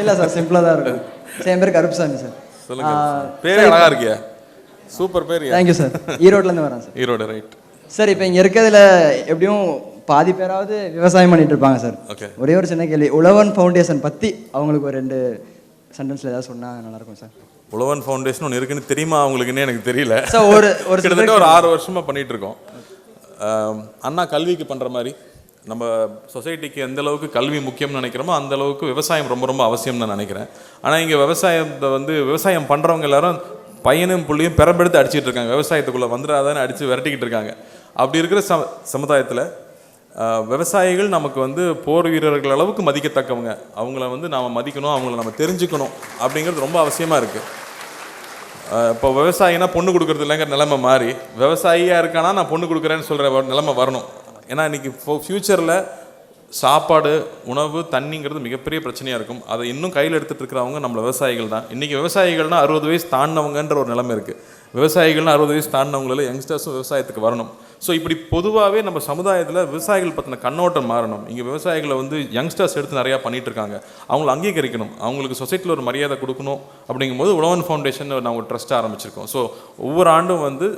இல்லை சார் சிம்பிளாக தான் இருக்கும். சார் என் பேர் கருப்புசாமி சார். சொல்லுங்க. பேரே அழகா இருக்கியா? சூப்பர் பேர் தேங்க்யூ சார் ஈரோட்லேருந்து வரேன் சார் ஈரோடு ரைட் சார் இப்போ இங்கே இருக்கிறதுல எப்படியும் பாதி பேராவது விவசாயம் பண்ணிட்டு இருப்பாங்க சார் ஓகே ஒரே ஒரு சின்ன கேள்வி. உழவன் ஃபவுண்டேஷன் பற்றி அவங்களுக்கு ஒரு ரெண்டு சென்டென்ஸில் ஏதாவது சொன்னால் நல்லாயிருக்கும் சார் உழவன் ஃபவுண்டேஷன் ஒன்று இருக்குன்னு தெரியுமா அவங்களுக்குன்னு எனக்கு தெரியல. சார் ஒரு ஒரு கிட்டத்தட்ட ஒரு ஆறு வருஷமா பண்ணிட்டு இருக்கோம். அண்ணா கல்விக்கு பண்ற மாதிரி நம்ம சொசைட்டிக்கு எந்த அளவுக்கு கல்வி முக்கியம்னு நினைக்கிறோமோ அந்த அளவுக்கு விவசாயம் ரொம்ப ரொம்ப அவசியம்னு நான் நினைக்கிறேன். ஆனால் இங்கே விவசாயத்தை வந்து விவசாயம் பண்ணுறவங்க எல்லாரும் பையனும் புள்ளையும் பெறம்பெடுத்து அடிச்சிட்டு இருக்காங்க. விவசாயத்துக்குள்ளே வந்துடாதான்னு அடித்து விரட்டிக்கிட்டு இருக்காங்க. அப்படி இருக்கிற சம சமுதாயத்தில் விவசாயிகள் நமக்கு வந்து போர் வீரர்கள் அளவுக்கு மதிக்கத்தக்கவங்க. அவங்கள வந்து நாம் மதிக்கணும் அவங்கள நம்ம தெரிஞ்சுக்கணும் அப்படிங்கிறது ரொம்ப அவசியமாக இருக்குது இப்போ விவசாயினா பொண்ணு கொடுக்குறது இல்லைங்கிற நிலைமை மாறி விவசாயியாக இருக்கானா நான் பொண்ணு கொடுக்குறேன்னு சொல்கிற நிலைமை வரணும். ஏன்னா இன்னைக்கு ஃப்யூச்சரில் சாப்பாடு உணவு தண்ணிங்கிறது மிகப்பெரிய பிரச்சனையாக இருக்கும். அதை இன்னும் கையில் எடுத்துகிட்டு இருக்கிறவங்க நம்மளை விவசாயிகள் தான். இன்றைக்கி விவசாயிகள்னால் அறுபது வயசு தாண்டினவங்கன்ற ஒரு நிலைமை இருக்குது விவசாயிகள்னால் அறுபது வயசு தாண்டினவங்களில் யங்ஸ்டர்ஸும் விவசாயத்துக்கு வரணும். ஸோ இப்படி பொதுவாகவே நம்ம சமுதாயத்தில் விவசாயிகள் பற்றின கண்ணோட்டம் மாறணும். இங்கே விவசாயிகளை வந்து யங்ஸ்டர்ஸ் எடுத்து நிறையா பண்ணிகிட்ருக்காங்க இருக்காங்க. அவங்கள அங்கீகரிக்கணும். அவங்களுக்கு சொசைட்டியில் ஒரு மரியாதை கொடுக்கணும் அப்படிங்கும்போது உழவன் ஃபவுண்டேஷன் நாங்கள் ஒரு ட்ரஸ்ட் ஆரம்பிச்சிருக்கோம். ஸோ ஒவ்வொரு ஆண்டும் வந்து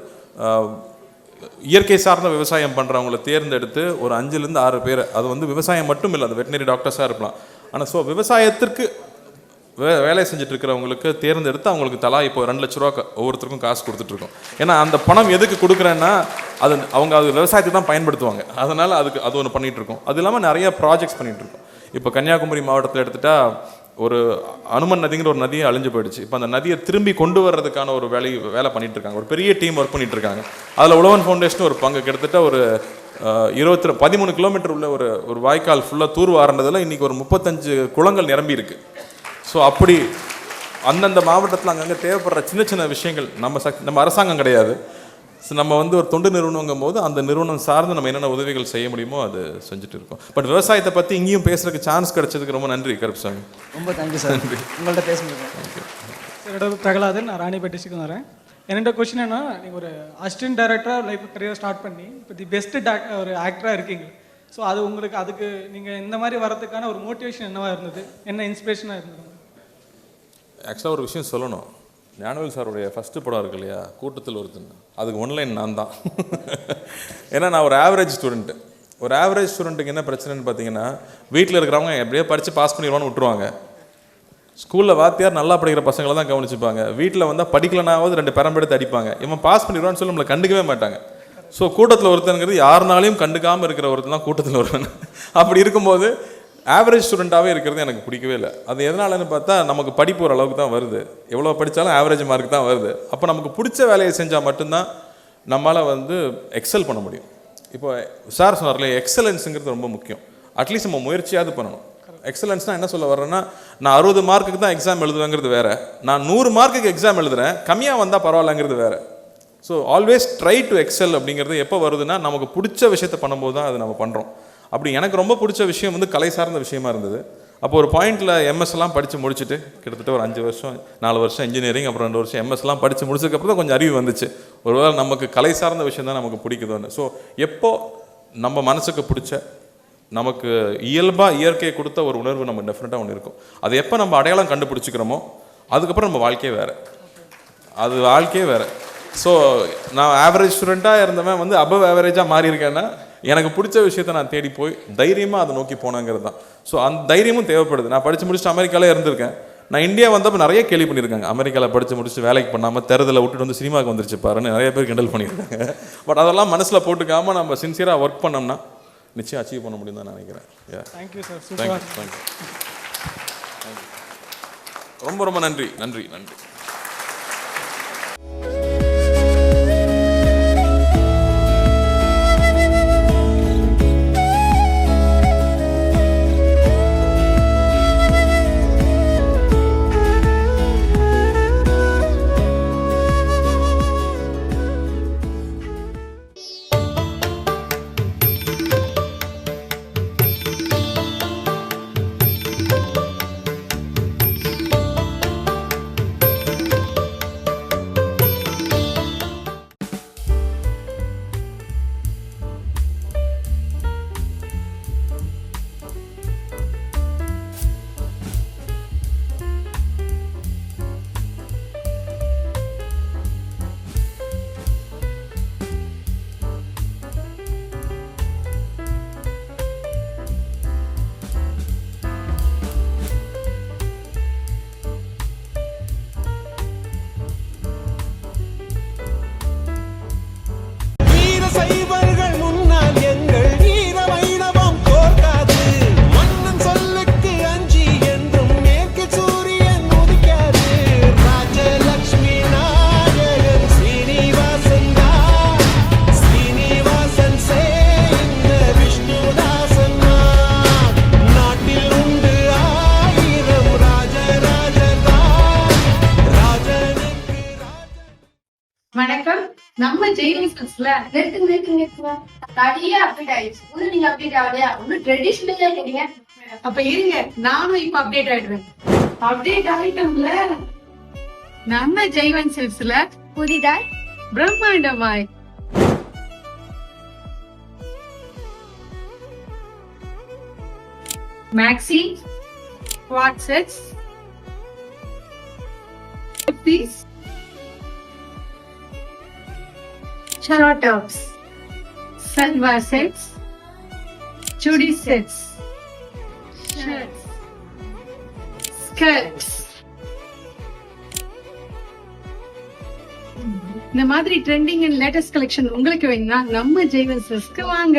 இயற்கை சார்ந்த விவசாயம் பண்ணுறவங்கள தேர்ந்தெடுத்து ஒரு அஞ்சுலேருந்து ஆறு பேர் அது வந்து விவசாயம் மட்டும் இல்லை அது வெட்டினரி டாக்டர்ஸாக இருக்கலாம். ஆனால் ஸோ விவசாயத்திற்கு வே வேலை செஞ்சுட்டு இருக்கிறவங்களுக்கு தேர்ந்தெடுத்து அவங்களுக்கு தலா இப்போ ரெண்டு லட்ச ரூபா ஒவ்வொருத்தருக்கும் காசு கொடுத்துட்ருக்கோம். ஏன்னா அந்த பணம் எதுக்கு கொடுக்குறேன்னா அது அவங்க அது விவசாயத்துக்கு தான் பயன்படுத்துவாங்க. அதனால் அதுக்கு அது ஒன்று பண்ணிகிட்ருக்கோம் அது இல்லாமல் நிறைய ப்ராஜெக்ட்ஸ் பண்ணிகிட்ருக்கோம் இப்போ கன்னியாகுமரி மாவட்டத்தில் எடுத்துட்டா ஒரு அனுமன் நதிங்கிற ஒரு நதியை அழிஞ்சு போயிடுச்சு. இப்போ அந்த நதியை திரும்பி கொண்டு வர்றதுக்கான ஒரு வேலை வேலை பண்ணிட்டு இருக்காங்க ஒரு பெரிய டீம் ஒர்க் பண்ணிட்டு இருக்காங்க அதில் உழவன் ஃபவுண்டேஷன் ஒரு பங்கு. கிட்டத்தட்ட ஒரு இருபத்தி பதிமூணு கிலோமீட்டர் உள்ள ஒரு ஒரு வாய்க்கால் ஃபுல்லாக தூர்வாரண்டதில் இன்றைக்கி ஒரு முப்பத்தஞ்சு குளங்கள் நிரம்பி இருக்கு. ஸோ அப்படி அந்தந்த மாவட்டத்தில் அங்கங்கே தேவைப்படுற சின்ன சின்ன விஷயங்கள் நம்ம சக் நம்ம அரசாங்கம் கிடையாது. ஸோ நம்ம வந்து ஒரு தொண்டு நிறுவனங்கும் போது அந்த நிறுவனம் சார்ந்து நம்ம என்னென்ன உதவிகள் செய்ய முடியுமோ அது செஞ்சுட்டு இருக்கோம். பட் விவசாயத்தை பற்றி இங்கேயும் பேசுறதுக்கு சான்ஸ் கிடைச்சதுக்கு ரொம்ப நன்றி கருப்புசாமி. ரொம்ப தேங்க்யூ சார். உங்கள்கிட்ட பேசும்போது என்னோட பேர் பிரகலாதன் நான் ராணிப்பேட்டை வரேன். என்னோட கொஸ்டின் என்ன நீங்கள் ஒரு அசிஸ்டன்ட் டைரக்டராக லைஃப் கரியர் ஸ்டார்ட் பண்ணி இப்போ தி பெஸ்ட் ஒரு ஆக்டராக இருக்கீங்க. ஸோ அது உங்களுக்கு அதுக்கு நீங்கள் இந்த மாதிரி வரதுக்கான ஒரு மோட்டிவேஷன் என்னவா இருந்தது? என்ன இன்ஸ்பிரேஷனாக இருந்தது? ஆக்சுவலாக ஒரு விஷயம் சொல்லணும். ஞானவேல் சாருடைய ஃபஸ்ட்டு படம் இருக்கு இல்லையா? கூட்டத்தில் ஒருத்தன். அதுக்கு ஒன்லைன் நான் தான். ஏன்னா நான் ஒரு ஆவரேஜ் ஸ்டூடெண்ட்டு ஒரு ஆவரேஜ் ஸ்டூடெண்ட்டுக்கு என்ன பிரச்சனைன்னு பார்த்தீங்கன்னா வீட்டில் இருக்கிறவங்க எப்படியோ படித்து பாஸ் பண்ணிடுவான்னு விட்டுருவாங்க. ஸ்கூலில் வாத்தியார் நல்லா படிக்கிற பசங்களை தான் கவனிச்சுப்பாங்க. வீட்டில் வந்தால் படிக்கலனாவது ரெண்டு பெரம்பெடுத்து அடிப்பாங்க. இவன் பாஸ் பண்ணிடுவான்னு சொல்லி நம்மளை கண்டுக்கவே மாட்டாங்க. ஸோ கூட்டத்தில் ஒருத்தனுங்கிறது யாருனாலையும் கண்டுக்காமல் இருக்கிற ஒருத்தன் தான் கூட்டத்தில் ஒருவன். அப்படி இருக்கும்போது ஆவரேஜ் ஸ்டூடெண்ட்டாகவே இருக்கிறது எனக்கு பிடிக்கவே இல்லை. அது எதனாலன்னு பார்த்தா நமக்கு படிப்பு ஒரு அளவுக்கு தான் வருது. எவ்வளோ படித்தாலும் ஆவரேஜ் மார்க் தான் வருது. அப்போ நமக்கு பிடிச்ச வேலையை செஞ்சால் மட்டும்தான் நம்மளால் வந்து எக்ஸல் பண்ண முடியும். இப்போ சார் சொன்னார்ல எக்ஸலன்ஸுங்கிறது ரொம்ப முக்கியம். அட்லீஸ்ட் நம்ம முயற்சியாவது பண்ணணும். எக்ஸலன்ஸ்னால் என்ன சொல்ல வர்றேன்னா நான் அறுபது மார்க்குக்கு தான் எக்ஸாம் எழுதுவேங்கிறது வேறு. நான் நூறு மார்க்குக்கு எக்ஸாம் எழுதுகிறேன் கம்மியாக வந்தால் பரவாயில்லங்கிறது வேறு. So always try to excel அப்படிங்கிறது எப்போ வருதுன்னா நமக்கு பிடிச்ச விஷயத்தை பண்ணும்போது தான் அது நம்ம பண்ணுறோம் அப்படி எனக்கு ரொம்ப பிடிச்ச விஷயம் வந்து கலை சார்ந்த விஷயமா இருந்தது. அப்போ ஒரு பாயிண்ட்டில் எம்எஸ்லாம் படித்து முடிச்சுட்டு கிட்டத்தட்ட ஒரு அஞ்சு வருஷம் நாலு வருஷம் இன்ஜினியரிங் அப்புறம் ரெண்டு வருஷம் எம்எஸ்லாம் படித்து முடிச்சதுக்கப்புறம் தான் கொஞ்சம் அறிவு வந்துச்சு. ஒருவேளை நமக்கு கலை சார்ந்த விஷயம் தான் நமக்கு பிடிக்குதோன்னு. ஸோ எப்போ நம்ம மனசுக்கு பிடிச்ச நமக்கு இயல்பாக இயற்கையை கொடுத்த ஒரு உணர்வு நம்ம டெஃபினட்டாக ஒன்று இருக்கும். அது எப்போ நம்ம அடையாளம் கண்டுபிடிச்சிக்கிறோமோ அதுக்கப்புறம் நம்ம வாழ்க்கையே வேறு. அது வாழ்க்கையே வேறு. ஸோ நான் ஆவரேஜ் ஸ்டூடெண்ட்டாக இருந்தவன் வந்து அபவ் ஆவரேஜாக மாறி இருக்கேன்னா எனக்கு பிடிச்ச விஷயத்த நான் தேடி போய் தைரியமாக அதை நோக்கி போனேங்கிறது தான். ஸோ அந்த தைரியமும் தேவைப்படுது. நான் படித்து முடிச்சுட்டு அமெரிக்காவில் இருந்திருக்கேன். நான் இந்தியா வந்தப்போ நிறைய கேள்வி பண்ணியிருக்காங்க. அமெரிக்காவில் படித்து முடிச்சு வேலைக்கு பண்ணாமல் தெருதில் விட்டுட்டு வந்து சினிமாவுக்கு வந்துருச்சு பாருன்னு நிறைய பேர் கிண்டல் பண்ணியிருக்காங்க. பட் அதெல்லாம் மனசில் போட்டுக்காமல் நம்ம சின்சியராக ஒர்க் பண்ணோம்னா நிச்சயம் அச்சீவ் பண்ண முடியும் தான் நான் நினைக்கிறேன். Thank you sir thank you. ரொம்ப ரொம்ப நன்றி. நன்றி நன்றி. நிறுத்துங்க நிறுத்து நிறுத்துங்க. நிறைய அப்டேட் ஆயிடுச்சு. ஒண்ணு நீங்க அப்டேட் ஆகலையா? ஒண்ணு ட்ரெடிஷ்னலா இருக்கீங்க அப்ப இருங்க. நானும் இப்ப அப்டேட் ஆயிடுவேன் அப்டேட் ஆயிட்டோம்ல. நம்ம ஜெய்வன் சில்ஸ்ல புதிதாய் பிரம்மாண்டமாய். Maxi WhatsApp piece short tops salwar sets chudi sets shirts skirts இந்த மாதிரி ட்ரெண்டிங் அண்ட் லேட்டஸ்ட் கலெக்ஷன் உங்களுக்கு வேணும்னா நம்ம ஜெய்வன்சஸ்க்கு வாங்க.